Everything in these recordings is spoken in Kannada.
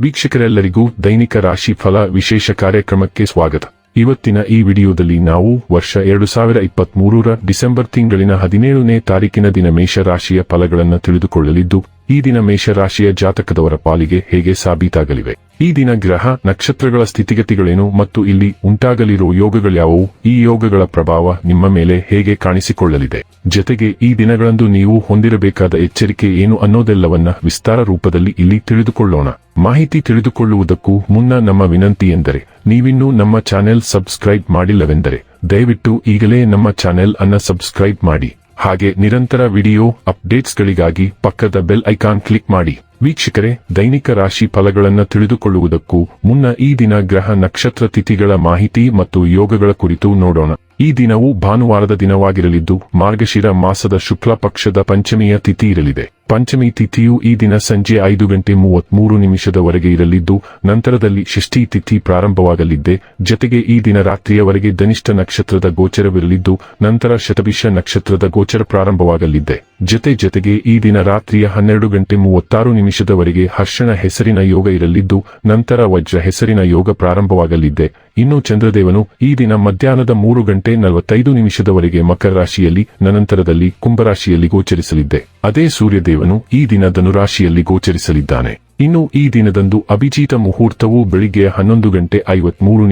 ವೀಕ್ಷಕರೆಲ್ಲರಿಗೂ ದೈನಿಕ ರಾಶಿ ಫಲ ವಿಶೇಷ ಕಾರ್ಯಕ್ರಮಕ್ಕೆ ಸ್ವಾಗತ. ಇವತ್ತಿನ ಈ ವಿಡಿಯೋದಲ್ಲಿ ನಾವು ವರ್ಷ ಎರಡು ಸಾವಿರ ಇಪ್ಪತ್ಮೂರರ ಡಿಸೆಂಬರ್ ತಿಂಗಳಿನ ಹದಿನೇಳನೇ ತಾರೀಕಿನ ದಿನ ಮೇಷರಾಶಿಯ ಫಲಗಳನ್ನು ತಿಳಿದುಕೊಳ್ಳಲಿದ್ದು ಈ ದಿನ ಮೇಷರಾಶಿಯ ಜಾತಕದವರ ಪಾಲಿಗೆ ಹೇಗೆ ಸಾಬೀತಾಗಲಿವೆ? ಈ ದಿನ ಗ್ರಹ, ನಕ್ಷತ್ರಗಳ ಸ್ಥಿತಿಗತಿಗಳೇನು ಮತ್ತು ಇಲ್ಲಿ ಉಂಟಾಗಲಿರುವ ಯೋಗಗಳ್ಯಾವುವು ಈ ಯೋಗಗಳ ಪ್ರಭಾವ ನಿಮ್ಮ ಮೇಲೆ ಹೇಗೆ ಕಾಣಿಸಿಕೊಳ್ಳಲಿದೆ? ಜತೆಗೆ ಈ ದಿನಗಳಂದು ನೀವು ಹೊಂದಿರಬೇಕಾದ ಎಚ್ಚರಿಕೆ ಏನು ಅನ್ನೋದೆಲ್ಲವನ್ನ ವಿಸ್ತಾರ ರೂಪದಲ್ಲಿ ಇಲ್ಲಿ ತಿಳಿದುಕೊಳ್ಳೋಣ. ಮಾಹಿತಿ ತಿಳಿದುಕೊಳ್ಳುವುದಕ್ಕೂ ಮುನ್ನ ನಮ್ಮ ವಿನಂತಿ ಎಂದರೆ, ನೀವಿನ್ನೂ ನಮ್ಮ ಚಾನೆಲ್ ಸಬ್ಸ್ಕ್ರೈಬ್ ಮಾಡಿಲ್ಲವೆಂದರೆ, ದಯವಿಟ್ಟು ಈಗಲೇ ನಮ್ಮ ಚಾನೆಲ್ ಅನ್ನ ಸಬ್ಸ್ಕ್ರೈಬ್ ಮಾಡಿ. ಹಾಗೆ ನಿರಂತರ ವಿಡಿಯೋ ಅಪ್ಡೇಟ್ಸ್ಗಳಿಗಾಗಿ ಪಕ್ಕದ ಬೆಲ್ ಐಕಾನ್ ಕ್ಲಿಕ್ ಮಾಡಿ. ವೀಕ್ಷಕರೇ, ದೈನಿಕ ರಾಶಿ ಫಲಗಳನ್ನು ತಿಳಿದುಕೊಳ್ಳುವುದಕ್ಕೂ ಮುನ್ನ ಈ ದಿನ ಗ್ರಹ ನಕ್ಷತ್ರ ತಿಥಿಗಳ ಮಾಹಿತಿ ಮತ್ತು ಯೋಗಗಳ ಕುರಿತು ನೋಡೋಣ. ಈ ದಿನವು ಭಾನುವಾರದ ದಿನವಾಗಿರಲಿದ್ದು, ಮಾರ್ಗಶಿರ ಮಾಸದ ಶುಕ್ಲ ಪಕ್ಷದ ಪಂಚಮಿಯ ತಿಥಿ ಇರಲಿದೆ. ಪಂಚಮಿ ತಿಥಿಯು ಈ ದಿನ ಸಂಜೆ ಐದು ಗಂಟೆ ಮೂವತ್ಮೂರು ನಿಮಿಷದವರೆಗೆ ಇರಲಿದ್ದು, ನಂತರದಲ್ಲಿ ಷಷ್ಠಿ ತಿಥಿ ಪ್ರಾರಂಭವಾಗಲಿದ್ದೆ. ಜತೆಗೆ ಈ ದಿನ ರಾತ್ರಿಯವರೆಗೆ ಧನಿಷ್ಠ ನಕ್ಷತ್ರದ ಗೋಚರವಿರಲಿದ್ದು, ನಂತರ ಶತಭಿಷ ನಕ್ಷತ್ರದ ಗೋಚರ ಪ್ರಾರಂಭವಾಗಲಿದ್ದೆ. ಜತೆ ಜೊತೆಗೆ ಈ ದಿನ ರಾತ್ರಿಯ ಹನ್ನೆರಡು ಗಂಟೆ ಮೂವತ್ತಾರು ನಿಮಿಷದವರೆಗೆ ಹರ್ಷಣ ಹೆಸರಿನ ಯೋಗ ಇರಲಿದ್ದು, ನಂತರ ವಜ್ರ ಹೆಸರಿನ ಯೋಗ ಪ್ರಾರಂಭವಾಗಲಿದ್ದೆ. ಇನ್ನು ಚಂದ್ರದೇವನು ಈ ದಿನ ಮಧ್ಯಾಹ್ನದ ಮೂರು ಗಂಟೆ ನಲವತ್ತೈದು ನಿಮಿಷದವರೆಗೆ ಮಕರ ರಾಶಿಯಲ್ಲಿ ನಂತರದಲ್ಲಿ ಕುಂಭರಾಶಿಯಲ್ಲಿ ಗೋಚರಿಸಲಿದ್ದೆ. ಅದೇ ಸೂರ್ಯದೇವನು ಈ ದಿನ ಧನುರಾಶಿಯಲ್ಲಿ ಗೋಚರಿಸಲಿದ್ದಾನೆ. ಇನ್ನು ಈ ದಿನದಂದು ಅಭಿಜಿತ ಮುಹೂರ್ತವು ಬೆಳಿಗ್ಗೆ ಹನ್ನೊಂದು ಗಂಟೆ ಐವತ್ಮೂರು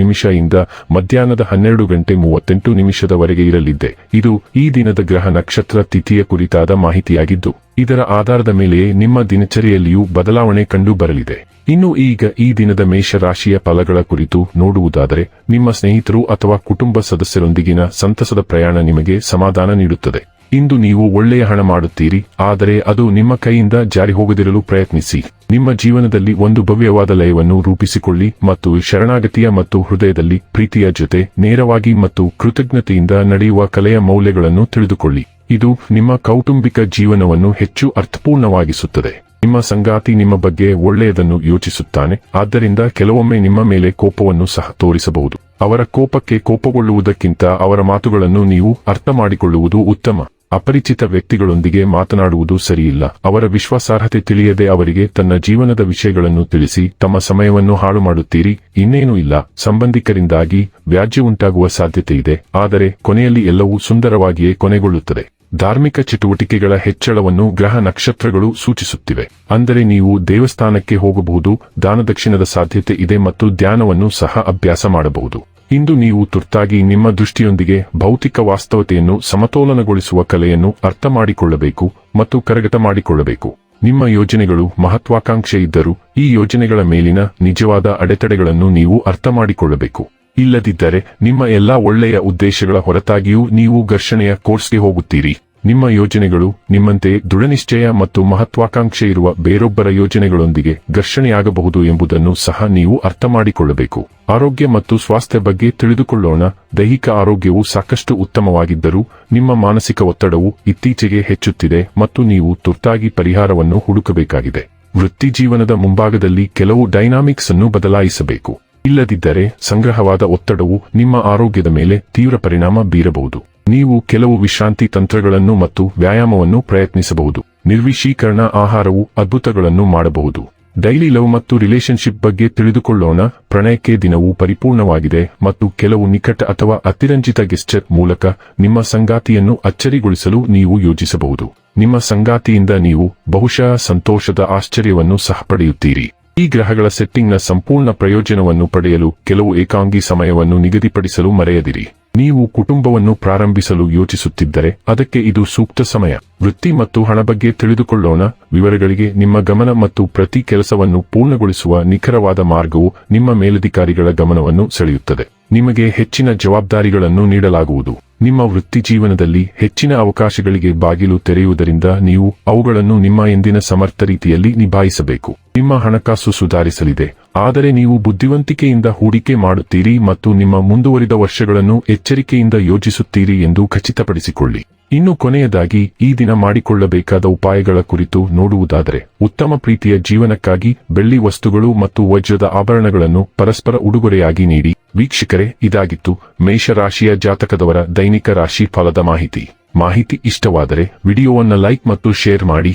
ಇಂದ ಮಧ್ಯಾಹ್ನದ ಹನ್ನೆರಡು ಗಂಟೆ ಮೂವತ್ತೆಂಟು ನಿಮಿಷದವರೆಗೆ ಇರಲಿದ್ದೆ. ಇದು ಈ ದಿನದ ಗ್ರಹ ನಕ್ಷತ್ರ ತಿಥಿಯ ಕುರಿತಾದ ಮಾಹಿತಿಯಾಗಿದ್ದು, ಇದರ ಆಧಾರದ ಮೇಲೆಯೇ ನಿಮ್ಮ ದಿನಚರಿಯಲ್ಲಿಯೂ ಬದಲಾವಣೆ ಕಂಡು ಬರಲಿದೆ. ಇನ್ನು ಈಗ ಈ ದಿನದ ಮೇಷರಾಶಿಯ ಫಲಗಳ ಕುರಿತು ನೋಡುವುದಾದರೆ, ನಿಮ್ಮ ಸ್ನೇಹಿತರು ಅಥವಾ ಕುಟುಂಬ ಸದಸ್ಯರೊಂದಿಗಿನ ಸಂತಸದ ಪ್ರಯಾಣ ನಿಮಗೆ ಸಮಾಧಾನ ನೀಡುತ್ತದೆ. ಇಂದು ನೀವು ಒಳ್ಳೆಯ ಹಣ ಮಾಡುತ್ತೀರಿ, ಆದರೆ ಅದು ನಿಮ್ಮ ಕೈಯಿಂದ ಜಾರಿ ಹೋಗದಿರಲು ಪ್ರಯತ್ನಿಸಿ. ನಿಮ್ಮ ಜೀವನದಲ್ಲಿ ಒಂದು ಭವ್ಯವಾದ ಲಯವನ್ನು ರೂಪಿಸಿಕೊಳ್ಳಿ ಮತ್ತು ಶರಣಾಗತಿಯ ಮತ್ತು ಹೃದಯದಲ್ಲಿ ಪ್ರೀತಿಯ ಜೊತೆ ನೇರವಾಗಿ ಮತ್ತು ಕೃತಜ್ಞತೆಯಿಂದ ನಡೆಯುವ ಕಲೆಯ ಮೌಲ್ಯಗಳನ್ನು ತಿಳಿದುಕೊಳ್ಳಿ. ಇದು ನಿಮ್ಮ ಕೌಟುಂಬಿಕ ಜೀವನವನ್ನು ಹೆಚ್ಚು ಅರ್ಥಪೂರ್ಣವಾಗಿಸುತ್ತದೆ. ನಿಮ್ಮ ಸಂಗಾತಿ ನಿಮ್ಮ ಬಗ್ಗೆ ಒಳ್ಳೆಯದನ್ನು ಯೋಚಿಸುತ್ತಾನೆ, ಆದ್ದರಿಂದ ಕೆಲವೊಮ್ಮೆ ನಿಮ್ಮ ಮೇಲೆ ಕೋಪವನ್ನು ಸಹ ತೋರಿಸಬಹುದು. ಅವರ ಕೋಪಕ್ಕೆ ಕೋಪಗೊಳ್ಳುವುದಕ್ಕಿಂತ ಅವರ ಮಾತುಗಳನ್ನು ನೀವು ಅರ್ಥ ಮಾಡಿಕೊಳ್ಳುವುದು ಉತ್ತಮ. ಅಪರಿಚಿತ ವ್ಯಕ್ತಿಗಳೊಂದಿಗೆ ಮಾತನಾಡುವುದು ಸರಿಯಿಲ್ಲ. ಅವರ ವಿಶ್ವಾಸಾರ್ಹತೆ ತಿಳಿಯದೆ ಅವರಿಗೆ ತನ್ನ ಜೀವನದ ವಿಷಯಗಳನ್ನು ತಿಳಿಸಿ, ತಮ್ಮ ಸಮಯವನ್ನು ಹಾಳು ಮಾಡುತ್ತೀರಿ ಇನ್ನೇನೂ ಇಲ್ಲ. ಸಂಬಂಧಿಕರಿಂದಾಗಿ ವ್ಯಾಜ್ಯ ಉಂಟಾಗುವ ಸಾಧ್ಯತೆ ಇದೆ ಆದರೆ ಕೊನೆಯಲ್ಲಿ ಎಲ್ಲವೂ ಸುಂದರವಾಗಿಯೇ ಕೊನೆಗೊಳ್ಳುತ್ತದೆ. ಧಾರ್ಮಿಕ ಚಟುವಟಿಕೆಗಳ ಹೆಚ್ಚಳವನ್ನು ಗ್ರಹ ನಕ್ಷತ್ರಗಳು ಸೂಚಿಸುತ್ತಿವೆ. ಅಂದರೆ ನೀವು ದೇವಸ್ಥಾನಕ್ಕೆ ಹೋಗಬಹುದು, ದಾನದಕ್ಷಿಣದ ಸಾಧ್ಯತೆ ಇದೆ ಮತ್ತು ಧ್ಯಾನವನ್ನು ಸಹ ಅಭ್ಯಾಸ ಮಾಡಬಹುದು. ಇಂದು ನೀವು ತುರ್ತಾಗಿ ನಿಮ್ಮ ದೃಷ್ಟಿಯೊಂದಿಗೆ ಭೌತಿಕ ವಾಸ್ತವತೆಯನ್ನು ಸಮತೋಲನಗೊಳಿಸುವ ಕಲೆಯನ್ನು ಅರ್ಥ ಮಾಡಿಕೊಳ್ಳಬೇಕು ಮತ್ತು ಕರಗತ ಮಾಡಿಕೊಳ್ಳಬೇಕು. ನಿಮ್ಮ ಯೋಜನೆಗಳು ಮಹತ್ವಾಕಾಂಕ್ಷೆ ಇದ್ದರೂ ಈ ಯೋಜನೆಗಳ ಮೇಲಿನ ನಿಜವಾದ ಅಡೆತಡೆಗಳನ್ನು ನೀವು ಅರ್ಥ ಮಾಡಿಕೊಳ್ಳಬೇಕು. ಇಲ್ಲದಿದ್ದರೆ ನಿಮ್ಮ ಎಲ್ಲಾ ಒಳ್ಳೆಯ ಉದ್ದೇಶಗಳ ಹೊರತಾಗಿಯೂ ನೀವು ಘರ್ಷಣೆಯ ಕೋರ್ಸ್ಗೆ ಹೋಗುತ್ತೀರಿ. ನಿಮ್ಮ ಯೋಜನೆಗಳು ನಿಮ್ಮಂತೆ ದೃಢನಿಶ್ಚಯ ಮತ್ತು ಮಹತ್ವಾಕಾಂಕ್ಷೆ ಇರುವ ಬೇರೊಬ್ಬರ ಯೋಜನೆಗಳೊಂದಿಗೆ ಘರ್ಷಣೆಯಾಗಬಹುದು ಎಂಬುದನ್ನು ಸಹ ನೀವು ಅರ್ಥ ಮಾಡಿಕೊಳ್ಳಬೇಕು ಆರೋಗ್ಯ ಮತ್ತು ಸ್ವಾಸ್ಥ್ಯ ಬಗ್ಗೆ ತಿಳಿದುಕೊಳ್ಳೋಣ. ದೈಹಿಕ ಆರೋಗ್ಯವು ಸಾಕಷ್ಟು ಉತ್ತಮವಾಗಿದ್ದರೂ ನಿಮ್ಮ ಮಾನಸಿಕ ಒತ್ತಡವು ಇತ್ತೀಚೆಗೆ ಹೆಚ್ಚುತ್ತಿದೆ ಮತ್ತು ನೀವು ತುರ್ತಾಗಿ ಪರಿಹಾರವನ್ನು ಹುಡುಕಬೇಕಾಗಿದೆ. ವೃತ್ತಿ ಜೀವನದ ಮುಂಭಾಗದಲ್ಲಿ ಕೆಲವು ಡೈನಾಮಿಕ್ಸ್ ಅನ್ನು ಬದಲಾಯಿಸಬೇಕು. ಇಲ್ಲದಿದ್ದರೆ ಸಂಗ್ರಹವಾದ ಒತ್ತಡವು ನಿಮ್ಮ ಆರೋಗ್ಯದ ಮೇಲೆ ತೀವ್ರ ಪರಿಣಾಮ ಬೀರಬಹುದು. ನೀವು ಕೆಲವು ವಿಶ್ರಾಂತಿ ತಂತ್ರಗಳನ್ನು ಮತ್ತು ವ್ಯಾಯಾಮವನ್ನು ಪ್ರಯತ್ನಿಸಬಹುದು. ನಿರ್ವಿಶೀಕರಣ ಆಹಾರವು ಅದ್ಭುತಗಳನ್ನು ಮಾಡಬಹುದು. ಡೈಲಿ ಲವ್ ಮತ್ತು ರಿಲೇಶನ್ಶಿಪ್ ಬಗ್ಗೆ ತಿಳಿದುಕೊಳ್ಳೋಣ. ಪ್ರಣಯಕ್ಕೆ ದಿನವು ಪರಿಪೂರ್ಣವಾಗಿದೆ ಮತ್ತು ಕೆಲವು ನಿಕಟ ಅಥವಾ ಅತಿರಂಜಿತ ಗೆಸ್ಚರ್ ಮೂಲಕ ನಿಮ್ಮ ಸಂಗಾತಿಯನ್ನು ಅಚ್ಚರಿಗೊಳಿಸಲು ನೀವು ಯೋಜಿಸಬಹುದು. ನಿಮ್ಮ ಸಂಗಾತಿಯಿಂದ ನೀವು ಬಹುಶಃ ಸಂತೋಷದ ಆಶ್ಚರ್ಯವನ್ನು ಸಹ ಪಡೆಯುತ್ತೀರಿ. ಈ ಗ್ರಹಗಳ ಸೆಟ್ಟಿಂಗ್ನ ಸಂಪೂರ್ಣ ಪ್ರಯೋಜನವನ್ನು ಪಡೆಯಲು ಕೆಲವು ಏಕಾಂಗಿ ಸಮಯವನ್ನು ನಿಗದಿಪಡಿಸಲು ಮರೆಯದಿರಿ. ನೀವು ಕುಟುಂಬವನ್ನು ಪ್ರಾರಂಭಿಸಲು ಯೋಚಿಸುತ್ತಿದ್ದರೆ ಅದಕ್ಕೆ ಇದು ಸೂಕ್ತ ಸಮಯ. ವೃತ್ತಿ ಮತ್ತು ಹಣ ಬಗ್ಗೆ ತಿಳಿದುಕೊಳ್ಳೋಣ. ವಿವರಗಳಿಗೆ ನಿಮ್ಮ ಗಮನ ಮತ್ತು ಪ್ರತಿ ಕೆಲಸವನ್ನು ಪೂರ್ಣಗೊಳಿಸುವ ನಿಖರವಾದ ಮಾರ್ಗವು ನಿಮ್ಮ ಮೇಲಧಿಕಾರಿಗಳ ಗಮನವನ್ನು ಸೆಳೆಯುತ್ತದೆ. ನಿಮಗೆ ಹೆಚ್ಚಿನ ಜವಾಬ್ದಾರಿಗಳನ್ನು ನೀಡಲಾಗುವುದು. ನಿಮ್ಮ ವೃತ್ತಿ ಜೀವನದಲ್ಲಿ ಹೆಚ್ಚಿನ ಅವಕಾಶಗಳಿಗೆ ಬಾಗಿಲು ತೆರೆಯುವುದರಿಂದ ನೀವು ಅವುಗಳನ್ನು ನಿಮ್ಮ ಎಂದಿನ ಸಮರ್ಥ ರೀತಿಯಲ್ಲಿ ನಿಭಾಯಿಸಬೇಕು. ನಿಮ್ಮ ಹಣಕಾಸು ಸುಧಾರಿಸಲಿದೆ. ಆದರೆ ನೀವು ಬುದ್ಧಿವಂತಿಕೆಯಿಂದ ಹೂಡಿಕೆ ಮಾಡುತ್ತೀರಿ ಮತ್ತು ನಿಮ್ಮ ಮುಂದುವರಿದ ವರ್ಷಗಳನ್ನು ಎಚ್ಚರಿಕೆಯಿಂದ ಯೋಜಿಸುತ್ತೀರಿ ಎಂದು ಖಚಿತಪಡಿಸಿಕೊಳ್ಳಿ. ಇನ್ನು ಕೊನೆಯದಾಗಿ, ಈ ದಿನ ಮಾಡಿಕೊಳ್ಳಬೇಕಾದ ಉಪಾಯಗಳ ಕುರಿತು ನೋಡುವುದಾದರೆ, ಉತ್ತಮ ಪ್ರೀತಿಯ ಜೀವನಕ್ಕಾಗಿ ಬೆಳ್ಳಿ ವಸ್ತುಗಳು ಮತ್ತು ವಜ್ರದ ಆಭರಣಗಳನ್ನು ಪರಸ್ಪರ ಉಡುಗೊರೆಯಾಗಿ ನೀಡಿ. ವೀಕ್ಷಕರೇ, ಇದಾಗಿತ್ತು ಮೇಷರಾಶಿಯ ಜಾತಕದವರ ದೈನಿಕ ರಾಶಿ ಫಲದ ಮಾಹಿತಿ. ಮಾಹಿತಿ ಇಷ್ಟವಾದರೆ, ವಿಡಿಯೋವನ್ನು ಲೈಕ್ ಮತ್ತು ಶೇರ್ ಮಾಡಿ.